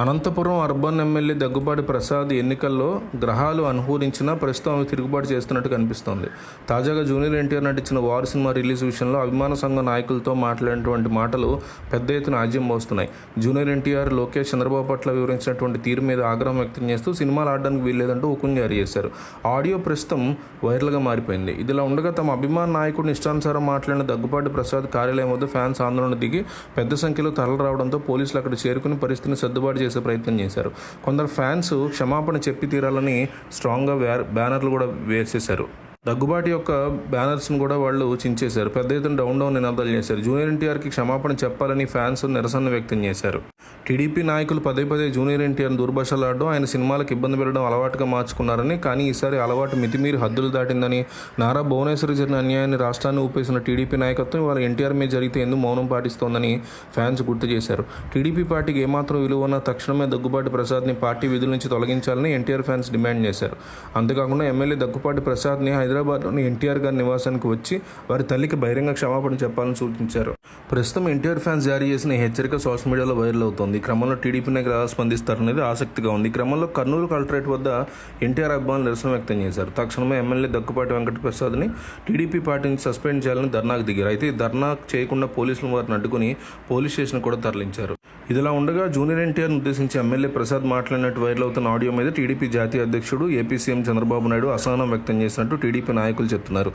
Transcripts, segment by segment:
Anantapuram urban MLA Daggubati Prasad ఎన్నికల్లో గ్రహాలు అనుకూలించినా ప్రస్తుతం అవి తిరుగుబాటు చేస్తున్నట్టు కనిపిస్తోంది. తాజాగా జూనియర్ ఎన్టీఆర్ నటించిన వార్ సినిమా రిలీజ్ విషయంలో అభిమాన సంఘ నాయకులతో మాట్లాడినటువంటి మాటలు పెద్ద ఎత్తున ఆజ్యం మోస్తున్నాయి. జూనియర్ ఎన్టీఆర్ లోకేష్ చంద్రబాబు పట్ల వివరించినటువంటి తీరు మీద ఆగ్రహం వ్యక్తం చేస్తూ సినిమాలు ఆడడానికి వీల్లేదంటూ హుకుం జారీ చేశారు. ఆడియో ప్రస్తుతం వైరల్గా మారిపోయింది. ఇదిలా ఉండగా తమ అభిమాన నాయకుడిని ఇష్టానుసారం మాట్లాడిన దగ్గుబాటి ప్రసాద్ కార్యాలయం వద్ద ఫ్యాన్స్ ఆందోళన దిగి పెద్ద సంఖ్యలో తరలి రావడంతో పోలీసులు అక్కడ చేరుకుని పరిస్థితిని సర్దుబాటు చేసే ప్రయత్నం చేశారు. కొందరు ఫ్యాన్స్ క్షమాపణ చెప్పి తీరాలని స్ట్రాంగ్గా బ్యానర్లు కూడా వేసేశారు. దగ్గుబాటి యొక్క బ్యానర్స్ను కూడా వాళ్ళు చించేశారు. పెద్ద ఎత్తున డౌన్ డౌన్ నినాదాలు చేశారు. జూనియర్ ఎన్టీఆర్కి క్షమాపణ చెప్పాలని ఫ్యాన్స్ నిరసన వ్యక్తం చేశారు. టీడీపీ నాయకులు పదే పదే జూనియర్ ఎన్టీఆర్ దుర్భాషలాడడం ఆయన సినిమాలకు ఇబ్బంది పెట్టడం అలవాటుగా మార్చుకున్నారని కానీ ఈసారి అలవాటు మితిమీరి హద్దులు దాటిందని నారా భువనేశ్వరి జరిగిన అన్యాయాన్ని రాష్ట్రాన్ని ఊపేసిన టీడీపీ నాయకత్వం ఇవాళ ఎన్టీఆర్ మీద జరిగితే ఎందుకు మౌనం పాటిస్తోందని ఫ్యాన్స్ గుర్తు చేశారు. టీడీపీ పార్టీకి ఏమాత్రం విలువ ఉన్న తక్షణమే దగ్గుబాటి ప్రసాద్ని పార్టీ విధుల నుంచి తొలగించాలని ఎన్టీఆర్ ఫ్యాన్స్ డిమాండ్ చేశారు. అంతేకాకుండా ఎమ్మెల్యే దగ్గుపాటి ప్రసాద్ని హైదరాబాద్లోని ఎన్టీఆర్ గారి నివాసానికి వచ్చి వారి తల్లికి బహిరంగ క్షమాపణ చెప్పాలని సూచించారు. ప్రస్తుతం ఎన్టీఆర్ ఫ్యాన్స్ జారీ చేసిన హెచ్చరిక సోషల్ మీడియాలో వైరల్ అవుతుంది. ఈ క్రమంలో టీడీపీ నాయకులు ఎలా స్పందిస్తారనేది ఆసక్తిగా ఉంది. ఈ క్రమంలో కర్నూలు కలెక్టరేట్ వద్ద ఎన్టీఆర్ అభిమానులు నిరసన వ్యక్తం చేశారు. తక్షణమే ఎమ్మెల్యే దగ్గుపాటి వెంకటప్రసాద్ని టీడీపీ పార్టీ సస్పెండ్ చేయాలని ధర్నాకు దిగారు. అయితే ఈ ధర్నా చేయకుండా పోలీసులు వారిని అడ్డుకుని పోలీస్ స్టేషన్ కూడా తరలించారు. ఇదిలా ఉండగా జూనియర్ ఎన్టీఆర్ను ఉద్దేశించి ఎమ్మెల్యే ప్రసాద్ మాట్లాడినట్టు వైరల్ అవుతున్న ఆడియో మీద టీడీపీ జాతీయ అధ్యక్షుడు ఏపీ సీఎం చంద్రబాబు నాయుడు అసహనం వ్యక్తం చేసినట్టు టీడీపీ నాయకులు చెప్తున్నారు.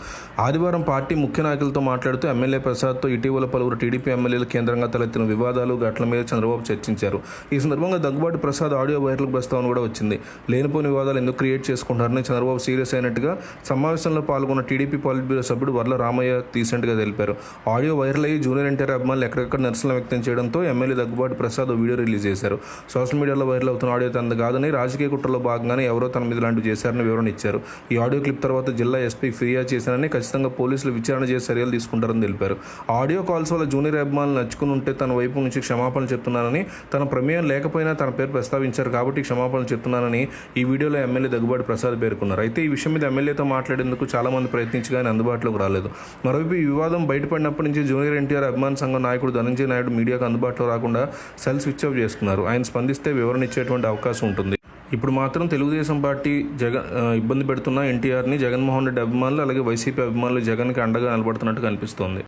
ఆదివారం పార్టీ ముఖ్య నాయకులతో మాట్లాడుతూ ఎమ్మెల్యే ప్రసాద్తో ఇటీవల పలువురు టీడీపీ ఎమ్మెల్యేల కేంద్రంగా తలెత్తిన వివాదాలు ఘటనల మీద చంద్రబాబు చర్చించారు. ఈ సందర్భంగా దగ్గుబాటి ప్రసాద్ ఆడియో వైరల్ ప్రస్తావన కూడా వచ్చింది. లేనిపోని వివాదాలు ఎందుకు క్రియేట్ చేసుకుంటారని చంద్రబాబు సీరియస్ అయినట్టుగా సమావేశంలో పాల్గొన్న టీడీపీ పాలిట్ బ్యూరో సభ్యుడు వర్ల రామయ్య రీసెంట్గా తెలిపారు. ఆడియో వైరల్ అయ్యి జూనియర్ ఎన్టీఆర్ అభిమానులు ఎక్కడెక్కడ నిరసన వ్యక్తం చేయడంతో MLA Daggubati Prasad video release చేశారు. సోషల్ మీడియాలో వైరల్ అవుతున్న ఆడియో తనది కాదని రాజకీయ కుట్రలో భాగంగానే ఎవరో తన మీద ఇలాంటివి చేశారని వివరణ ఇచ్చారు. ఈ ఆడియో క్లిప్ తర్వాత జిల్లా ఎస్పీ ఫిర్యాదు చేశారని ఖచ్చితంగా పోలీసులు విచారణ చేసి చర్యలు తీసుకుంటారని తెలిపారు. ఆడియో కాల్స్ వల్ల జూనియర్ అభిమానులు నచ్చుకుని ఉంటే తన వైపు నుంచి క్షమాపణలు చెప్తున్నానని తన ప్రమేయం లేకపోయినా తన పేరు ప్రస్తావించారు కాబట్టి క్షమాపణలు చెప్తున్నానని ఈ వీడియోలో ఎమ్మెల్యే దగ్గుబాటి ప్రసాద్ పేర్కొన్నారు. అయితే ఈ విషయం మీద ఎమ్మెల్యేతో మాట్లాడేందుకు చాలా మంది ప్రయత్నించి కానీ అందుబాటులోకి రాలేదు. మరోవైపు ఈ వివాదం బయటపడినప్పటి నుంచి జూనియర్ ఎన్టీఆర్ అభిమాన సంఘం నాయకుడు ధనంజయ నాయుడు మీడియాకు అందుబాటులో రాకుండా సెల్ స్విచ్ ఆఫ్ చేసుకున్నారు. ఆయన స్పందిస్తే వివరణ ఇచ్చేటువంటి అవకాశం ఉంటుంది. ఇప్పుడు మాత్రం తెలుగుదేశం పార్టీ జగన్ ఇబ్బంది పెడుతున్న ఎన్టీఆర్ని జగన్మోహన్ రెడ్డి అభిమానులు అలాగే వైసీపీ అభిమానులు జగన్కి అండగా నిలబడుతున్నట్టు కనిపిస్తోంది.